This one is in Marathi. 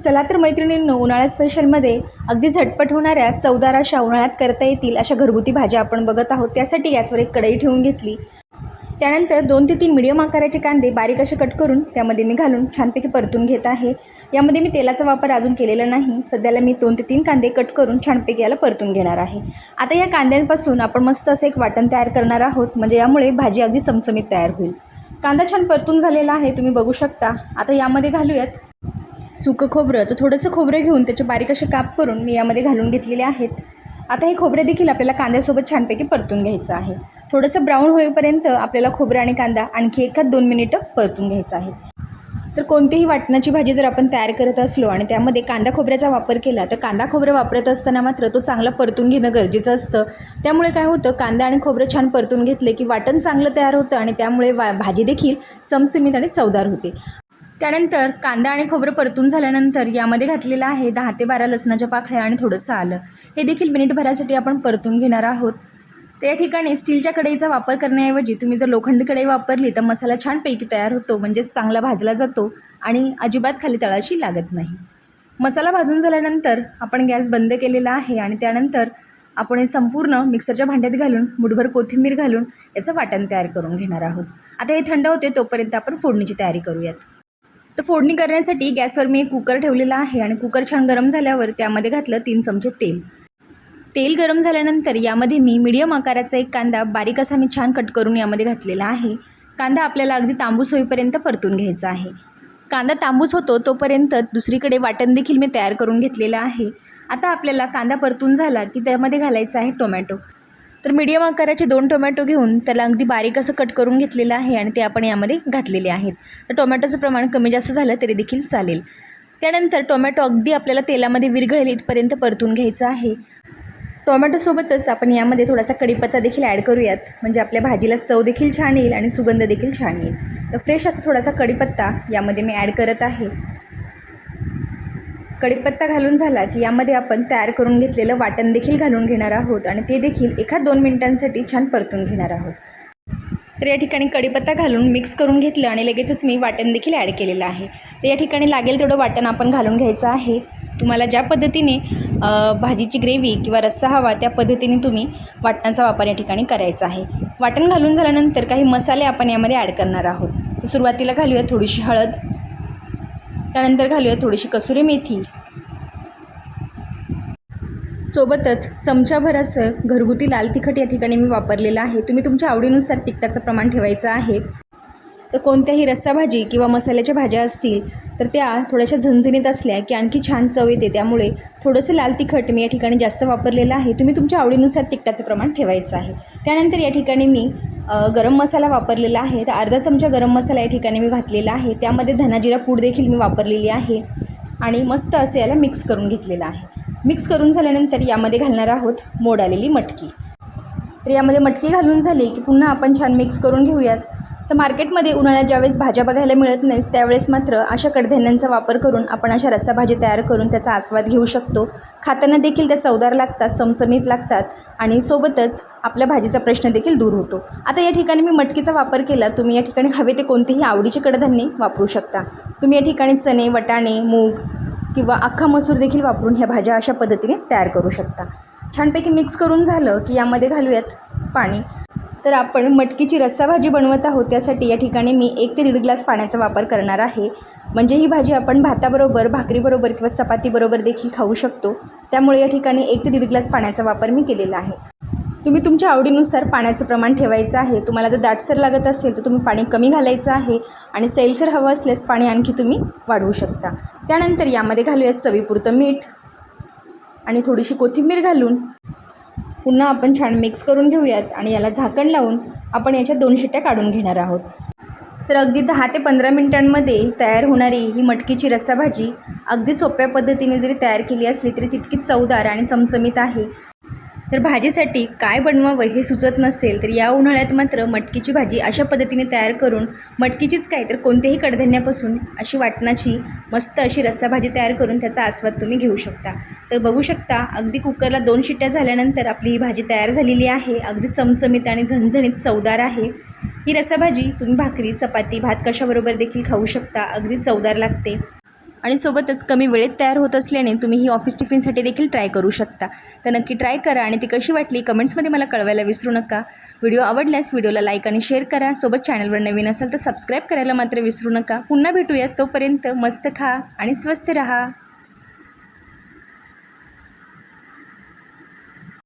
चला तर मैत्रिणींनो उन्हाळ्या स्पेशलमध्ये अगदी झटपट होणाऱ्या चवदार अशा उन्हाळ्यात करता येतील अशा घरगुती भाज्या आपण बघत आहोत. त्यासाठी गॅसवर एक कढई ठेवून घेतली. त्यानंतर दोन ते तीन मिडियम आकाराचे कांदे बारीक असे कट करून त्यामध्ये मी घालून छानपैकी परतून घेत आहे. यामध्ये मी तेलाचा वापर अजून केलेला नाही. सध्याला मी दोन ते तीन कांदे कट करून छानपैकी याला परतून घेणार आहे. आता या कांद्यांपासून आपण मस्त असं एक वाटण तयार करणार आहोत. म्हणजे यामुळे भाजी अगदी चमचमीत तयार होईल. कांदा छान परतून झालेला आहे. तुम्ही बघू शकता. आता यामध्ये घालूयात सुकं खोबरं तर थोडंसं खोबरं घेऊन त्याचे बारीक असे काप करून मी यामध्ये घालून घेतलेले आहेत. आता हे खोबरे देखील आपल्याला कांद्यासोबत छानपैकी परतून घ्यायचं आहे. थोडंसं ब्राऊन होईपर्यंत आपल्याला खोबरं आणि कांदा आणखी एखाद दोन मिनिटं परतून घ्यायचं आहे. तर कोणतीही वाटणाची भाजी जर आपण तयार करत असलो आणि त्यामध्ये कांदा खोबऱ्याचा वापर केला तर कांदा खोबरं वापरत असताना मात्र तो चांगला परतून घेणं गरजेचं असतं. त्यामुळे काय होतं कांदा आणि खोबरं छान परतून घेतले की वाटण चांगलं तयार होतं आणि त्यामुळे वा भाजी देखील चमचमीत आणि चवदार होते. त्यानंतर कांदा आणि खोबरं परतून झाल्यानंतर यामध्ये घातलेलं आहे दहा ते बारा लसणाच्या पाकळ्या आणि थोडंसं आलं. हे देखील मिनिटभरासाठी आपण परतून घेणार आहोत. त्या ठिकाणी स्टीलच्या कढईचा वापर करण्याऐवजी तुम्ही जर लोखंडी कढई वापरली तर मसाला छानपैकी तयार होतो म्हणजेच चांगला भाजला जातो आणि अजिबात खाली तळाशी लागत नाही. मसाला भाजून झाल्यानंतर आपण गॅस बंद केलेला आहे आणि त्यानंतर आपण हे संपूर्ण मिक्सरच्या भांड्यात घालून मुठभर कोथिंबीर घालून याचं वाटण तयार करून घेणार आहोत. आता हे थंड होते तोपर्यंत आपण फोडणीची तयारी करूयात. तर फोडणी करण्यासाठी गॅसवर मी एक कुकर ठेवलेला आहे आणि कुकर छान गरम झाल्यावर त्यामध्ये घातलं तीन चमचे तेल. तेल गरम झाल्यानंतर यामध्ये मी मीडियम आकाराचा एक कांदा बारीक असा मी छान कट करून यामध्ये घातलेला आहे. कांदा आपल्याला अगदी तांबूस होईपर्यंत परतून घ्यायचा आहे. कांदा तांबूस होतो तोपर्यंत दुसरीकडे वाटण देखील मी तयार करून घेतलेलं आहे. आता आपल्याला कांदा परतून झाला की त्यामध्ये घालायचा आहे टोमॅटो. तर मीडियम आकाराचे दोन टोमॅटो घेऊन त्याला अगदी बारीक असं कट करून घेतलेलं आहे आणि ते आपण यामध्ये घातलेले आहेत. तर टोमॅटोचं प्रमाण कमी जास्त झालं तरी देखील चालेल. त्यानंतर टोमॅटो अगदी आपल्याला तेलामध्ये विरघळेल इथपर्यंत परतून घ्यायचं आहे. टोमॅटोसोबतच आपण यामध्ये थोडासा कढीपत्ता देखील ॲड करूयात. म्हणजे आपल्या भाजीला चव देखील छान येईल आणि सुगंध देखील छान येईल. तर फ्रेश असा थोडासा कढीपत्ता यामध्ये मी ॲड करत आहे. कडीपत्ता घालून झाला की यामध्ये आपण तयार करून घेतलेलं वाटण देखील घालून घेणार आहोत आणि ते देखील एका दोन मिनिटांसाठी छान परतून घेणार आहोत. तर या ठिकाणी कढीपत्ता घालून मिक्स करून घेतलं आणि लगेचच मी वाटण देखील ॲड केलेलं आहे. तर या ठिकाणी लागेल तेवढं वाटण आपण घालून घ्यायचं आहे. तुम्हाला ज्या पद्धतीने भाजीची ग्रेव्ही किंवा रस्सा हवा त्या पद्धतीने तुम्ही वाटणाचा वापर या ठिकाणी करायचा आहे. वाटण घालून झाल्यानंतर काही मसाले आपण यामध्ये ॲड करणार आहोत. सुरुवातीला घालूया थोडीशी हळद. त्यानंतर घालूया थोडीशी कसुरी मेथी. सोबतच चमचाभर असं घरगुती लाल तिखट या ठिकाणी मी वापरलेलं आहे. तुम्ही तुमच्या आवडीनुसार तिखटाचं प्रमाण ठेवायचं आहे. तर कोणत्याही रस्सा भाजी किंवा मसाल्याच्या भाज्या असतील तर त्या थोड्याशा झणझणीत असल्या की आणखी छान चव येते. त्यामुळे थोडंसं लाल तिखट मी या ठिकाणी जास्त वापरलेलं आहे. तुम्ही तुमच्या आवडीनुसार तिखटाचं प्रमाण ठेवायचं आहे. त्यानंतर या ठिकाणी मी गरम मसाला वापरलेला आहे. तर अर्धा चमचा गरम मसाला या ठिकाणी मी घातलेला आहे. त्यामध्ये धनाजिरा पूड देखील मी वापरलेली आहे. आणि मस्त असे याला मिक्स करून घेतलेलं आहे. मिक्स करून झाल्यानंतर यामध्ये घालणार आहोत मोड आलेली मटकी. तर यामध्ये मटकी घालून झाली की पुन्हा आपण छान मिक्स करून घेऊयात. तर मार्केटमध्ये उन्हाळ्यात ज्यावेळेस भाज्या बघायला मिळत नाहीस त्यावेळेस मात्र अशा कडधान्यांचा वापर करून आपण अशा रस्साभाजी तयार करून त्याचा आस्वाद घेऊ शकतो. खाताना देखील त्या चवदार लागतात चमचमीत लागतात आणि सोबतच आपल्या भाजीचा प्रश्न देखील दूर होतो. आता या ठिकाणी मी मटकीचा वापर केला. तुम्ही या ठिकाणी हवे ते कोणतेही आवडीचे कडधान्ये वापरू शकता. तुम्ही या ठिकाणी चणे वटाणे मूग किंवा अख्खा मसूर देखील वापरून ह्या भाज्या अशा पद्धतीने तयार करू शकता. छानपैकी मिक्स करून झालं की यामध्ये घालूयात पाणी. तर आपण मटकीची रस्सा भाजी बनवत आहोत. त्यासाठी या ठिकाणी मी एक ते दीड ग्लास पाण्याचा वापर करणार आहे. म्हणजे ही भाजी आपण भाताबरोबर भाकरीबरोबर किंवा चपातीबरोबर देखील खाऊ शकतो. त्यामुळे या ठिकाणी एक ते दीड ग्लास पाण्याचा वापर मी केलेला आहे. तुम्ही तुमच्या आवडीनुसार पाण्याचं प्रमाण ठेवायचं आहे. तुम्हाला जर दाटसर लागत असेल तर तुम्ही पाणी कमी घालायचं आहे आणि सैलसर हवं असल्यास पाणी आणखी तुम्ही वाढवू शकता. त्यानंतर यामध्ये घालूयात चवीपुरतं मीठ आणि थोडीशी कोथिंबीर घालून पुन्हा आपण छान मिक्स करून घेऊयात आणि याला झाकण लावून आपण याच्या दोन शिट्ट्या काढून घेणार आहोत. तर अगदी दहा ते पंधरा मिनिटांमध्ये तयार होणारी ही मटकीची रस्साभाजी अगदी सोप्या पद्धतीने जरी तयार केली असली तरी तितकीच चवदार आणि चमचमीत आहे. तर भाजीसाठी काय बनवावं हे सुचत नसेल तर या उन्हाळ्यात मात्र मटकीची भाजी अशा पद्धतीने तयार करून मटकीचीच काय तर कोणत्याही कडधान्यापासून अशी वाटणाची मस्त अशी रस्सा भाजी तयार करून त्याचा आस्वाद तुम्ही घेऊ शकता. तर बघू शकता अगदी कुकरला दोन शिट्ट्या झाल्यानंतर आपली ही भाजी तयार झालेली आहे. अगदी चमचमीत आणि झणझणीत चवदार आहे. ही रस्साभाजी तुम्ही भाकरी चपाती भात कशाबरोबर देखील खाऊ शकता अगदी चवदार लागते. आणि सोबतच कमी वेळेत तयार होत असल्याने तुम्ही ही ऑफिस टिफिनसाठी देखील ट्राय करू शकता. तर नक्की ट्राय करा आणि ती कशी वाटली कमेंट्समध्ये मला कळवायला विसरू नका. व्हिडिओ आवडल्यास व्हिडिओला लाईक आणि शेअर करा. सोबत चॅनलवर नवीन असाल तर सबस्क्राईब करायला मात्र विसरू नका. पुन्हा भेटूयात तोपर्यंत मस्त खा आणि स्वस्त रहा.